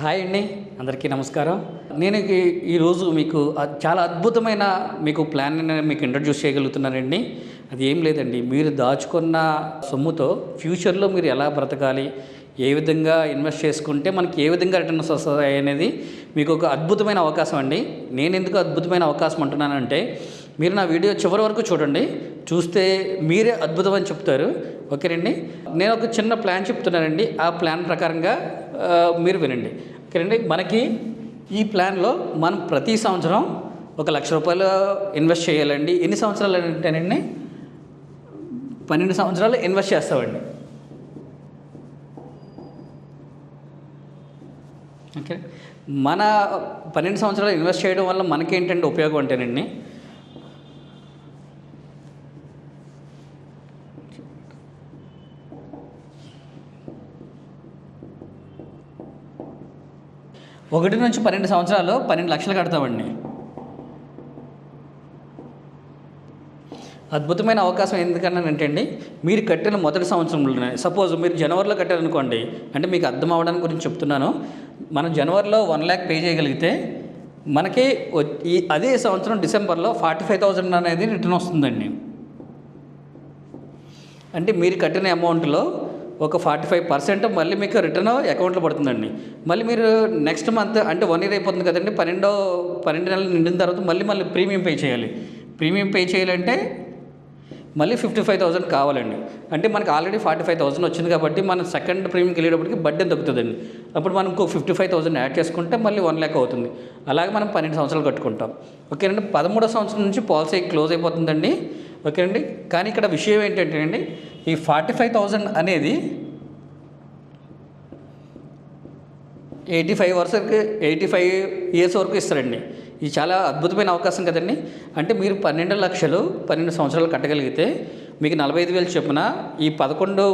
Hi అండి అందరికీ నమస్కారం. నేను ఈ- ఈరోజు మీకు చాలా అద్భుతమైన మీకు ప్లాన్ మీకు ఇంట్రడ్యూస్ చేయగలుగుతున్నానండి. అది ఏం లేదండి మీరు దాచుకున్న సొమ్ముతో ఫ్యూచర్లో మీరు ఎలా బ్రతకాలి ఏ విధంగా ఇన్వెస్ట్ చేసుకుంటే మనకి ఏ విధంగా రిటర్న్స్ వస్తాయి అనేది మీకు ఒక అద్భుతమైన అవకాశం అండి. నేను ఎందుకు అద్భుతమైన అవకాశం అంటున్నానంటే మీరు నా వీడియో చివరి వరకు చూడండి చూస్తే మీరే అద్భుతం అని చెప్తారు. ఓకేనండి? నేను ఒక చిన్న ప్లాన్ చెప్తున్నానండి. ఆ ప్లాన్ ప్రకారంగా మీరు వినండి. ఓకేనండి? మనకి ఈ ప్లాన్లో మనం ప్రతి సంవత్సరం ఒక లక్ష రూపాయలు ఇన్వెస్ట్ చేయాలండి. ఎన్ని సంవత్సరాలు అంటేనండి? పన్నెండు సంవత్సరాలు ఇన్వెస్ట్ చేస్తామండి. ఓకే. మన పన్నెండు సంవత్సరాలు ఇన్వెస్ట్ చేయడం వల్ల మనకేంటంటే ఉపయోగం అంటేనండి? ఒకటి నుంచి పన్నెండు సంవత్సరాలు పన్నెండు లక్షలు కడతామండి అద్భుతమైన అవకాశం ఎందుకన్నా అండి మీరు కట్టిన మొదటి సంవత్సరంలోనే సపోజ్ మీరు జనవరిలో కట్టారనుకోండి అంటే మీకు అర్థం అవ్వడానికి గురించి చెప్తున్నాను మనం జనవరిలో వన్ ల్యాక్ పే చేయగలిగితే మనకి ఈ అదే సంవత్సరం డిసెంబర్లో ఫార్టీ ఫైవ్ థౌజండ్ అనేది రిటర్న్ వస్తుందండి. అంటే మీరు కట్టిన అమౌంట్లో ఒక ఫార్టీ ఫైవ్ పర్సెంట్ మళ్ళీ మీకు రిటర్న్ అకౌంట్లో పడుతుందండి. మళ్ళీ మీరు నెక్స్ట్ మంత్ అంటే వన్ ఇయర్ అయిపోతుంది కదండి పన్నెండో పన్నెండు నెలలు నిండిన తర్వాత మళ్ళీ మళ్ళీ ప్రీమియం పే చేయాలి. ప్రీమియం పే చేయాలంటే మళ్ళీ ఫిఫ్టీ ఫైవ్ థౌసండ్ కావాలండి. అంటే మనకి ఆల్రెడీ ఫార్టీ ఫైవ్ థౌసండ్ వచ్చింది కాబట్టి మన సెకండ్ ప్రీమియంకి వెళ్ళేటప్పటికి బడ్డెన్ తగ్గుతుందండి. అప్పుడు మనం ఇంకో ఫిఫ్టీ ఫైవ్ థౌసండ్ యాడ్ చేసుకుంటే మళ్ళీ వన్ ల్యాక్ అవుతుంది. అలాగే మనం పన్నెండు సంవత్సరాలు కట్టుకుంటాం. ఓకేనండి? పదమూడో సంవత్సరం నుంచి పాలసీ క్లోజ్ అయిపోతుందండి. ఓకేనండి? కానీ ఇక్కడ విషయం ఏంటంటే అండి ఈ ఫార్టీ ఫైవ్ థౌజండ్ అనేది ఎయిటీ ఫైవ్ వరకు ఎయిటీ ఫైవ్ ఇయర్స్ వరకు ఇస్తారండి. ఇది చాలా అద్భుతమైన అవకాశం కదండి. అంటే మీరు పన్నెండు లక్షలు పన్నెండు సంవత్సరాలు కట్టగలిగితే మీకు నలభై ఐదు వేలు చొప్పున ఈ పదకొండు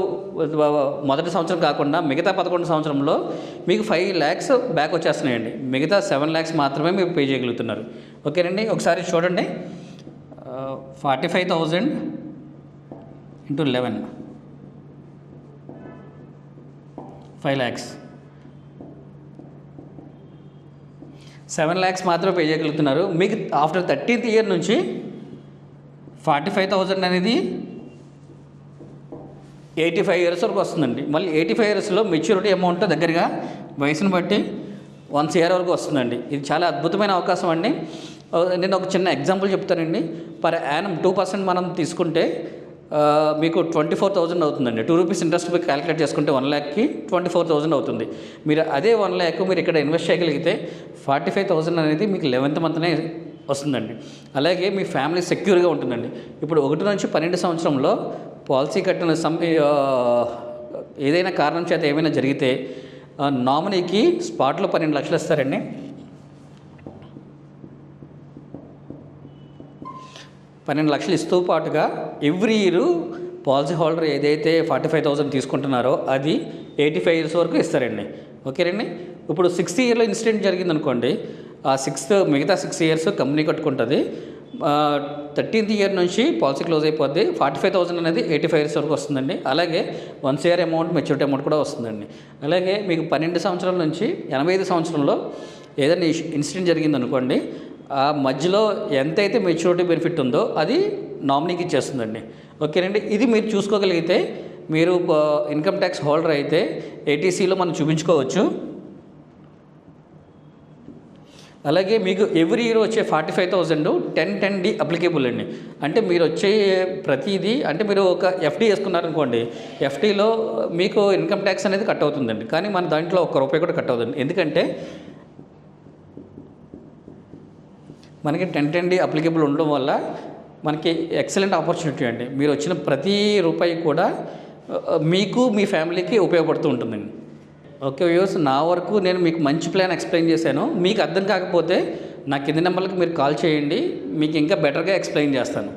మొదటి సంవత్సరం కాకుండా మిగతా పదకొండు సంవత్సరంలో మీకు ఫైవ్ ల్యాక్స్ బ్యాక్ వచ్చేస్తున్నాయండి. మిగతా సెవెన్ ల్యాక్స్ మాత్రమే మీరు పే చేయగలుగుతున్నారు. ఓకేనండి? ఒకసారి చూడండి. Forty five thousand into eleven. Five lakhs. Seven lakhs మాత్రమే పే చేయగలుగుతున్నారు. మీకు ఆఫ్టర్ థర్టీన్త్ ఇయర్ నుంచి ఫార్టీ ఫైవ్ థౌజండ్ అనేది ఎయిటీ ఫైవ్ ఇయర్స్ వరకు వస్తుందండి. మళ్ళీ ఎయిటీ ఫైవ్ ఇయర్స్లో మెచ్యూరిటీ అమౌంట్ దగ్గరగా వయసును బట్టి వన్ ఇయర్ వరకు వస్తుందండి. ఇది చాలా అద్భుతమైన అవకాశం అండి. నేను ఒక చిన్న ఎగ్జాంపుల్ చెప్తానండి. పర్ యానం టూ పర్సెంట్ మనం తీసుకుంటే మీకు ట్వంటీ ఫోర్ థౌజండ్ అవుతుందండి. టూ రూపీస్ ఇంట్రెస్ట్ మీరు క్యాలిక్యులేట్ చేసుకుంటే వన్ ల్యాక్కి ట్వంటీ ఫోర్ థౌజండ్ అవుతుంది. మీరు అదే వన్ ల్యాక్ మీరు ఇక్కడ ఇన్వెస్ట్ చేయగలిగితే ఫార్టీ ఫైవ్ థౌజండ్ అనేది మీకు లెవెన్త్ మంత్నే వస్తుందండి. అలాగే మీ ఫ్యామిలీ సెక్యూర్గా ఉంటుందండి. ఇప్పుడు ఒకటి నుంచి పన్నెండు సంవత్సరంలో పాలసీ కట్టిన సమ్ ఏదైనా కారణం చేత ఏమైనా జరిగితే నామినీకి స్పాట్లో పన్నెండు లక్షలు ఇస్తారండి. పన్నెండు లక్షలు ఇస్తూ పాటుగా ఎవ్రీ ఇయర్ పాలసీ హోల్డర్ ఏదైతే ఫార్టీ ఫైవ్ థౌసండ్ తీసుకుంటున్నారో అది ఎయిటీ ఫైవ్ ఇయర్స్ వరకు ఇస్తారండి. ఓకేనండి ఇప్పుడు సిక్స్త్ ఇయర్లో ఇన్సిడెంట్ జరిగింది అనుకోండి ఆ సిక్స్త్ మిగతా సిక్స్ ఇయర్స్ కంపెనీ కట్టుకుంటుంది. థర్టీన్త్ ఇయర్ నుంచి పాలసీ క్లోజ్ అయిపోద్ది. ఫార్టీ ఫైవ్ థౌసండ్ అనేది ఎయిటీ ఫైవ్ ఇయర్స్ వరకు వస్తుందండి. అలాగే once year amount maturity amount కూడా వస్తుందండి. అలాగే మీకు పన్నెండు సంవత్సరాల నుంచి ఎనభై ఐదు సంవత్సరంలో ఏదైనా ఇన్సిడెంట్ జరిగింది అనుకోండి ఆ మధ్యలో ఎంతైతే మెచ్యూరిటీ బెనిఫిట్ ఉందో అది నామినీకి ఇచ్చేస్తుందండి. ఓకేనండి? ఇది మీరు చూసుకోగలిగితే మీరు ఇన్కమ్ ట్యాక్స్ హోల్డర్ అయితే ఏటీసీలో మనం చూపించుకోవచ్చు. అలాగే మీకు ఎవ్రీ ఇయర్ వచ్చే forty five thousand ten ten D applicable అండి. అంటే మీరు వచ్చే ప్రతిదీ అంటే మీరు ఒక ఎఫ్డీ వేసుకున్నారనుకోండి ఎఫ్డీలో మీకు ఇన్కమ్ ట్యాక్స్ అనేది కట్ అవుతుందండి. కానీ మన దాంట్లో ఒక్క రూపాయి కూడా కట్ అవుతుంది ఎందుకంటే మనకి టెన్ టెన్ డి అప్లికేబుల్ ఉండడం వల్ల మనకి ఎక్సలెంట్ ఆపర్చునిటీ అండి. మీరు వచ్చిన ప్రతి రూపాయి కూడా మీకు మీ ఫ్యామిలీకి ఉపయోగపడుతూ ఉంటుందండి. ఓకే వ్యూస్ నా వరకు నేను మీకు మంచి ప్లాన్ ఎక్స్ప్లెయిన్ చేశాను. మీకు అర్థం కాకపోతే నా కింది నెంబర్కి మీరు కాల్ చేయండి. మీకు ఇంకా బెటర్గా ఎక్స్ప్లెయిన్ చేస్తాను.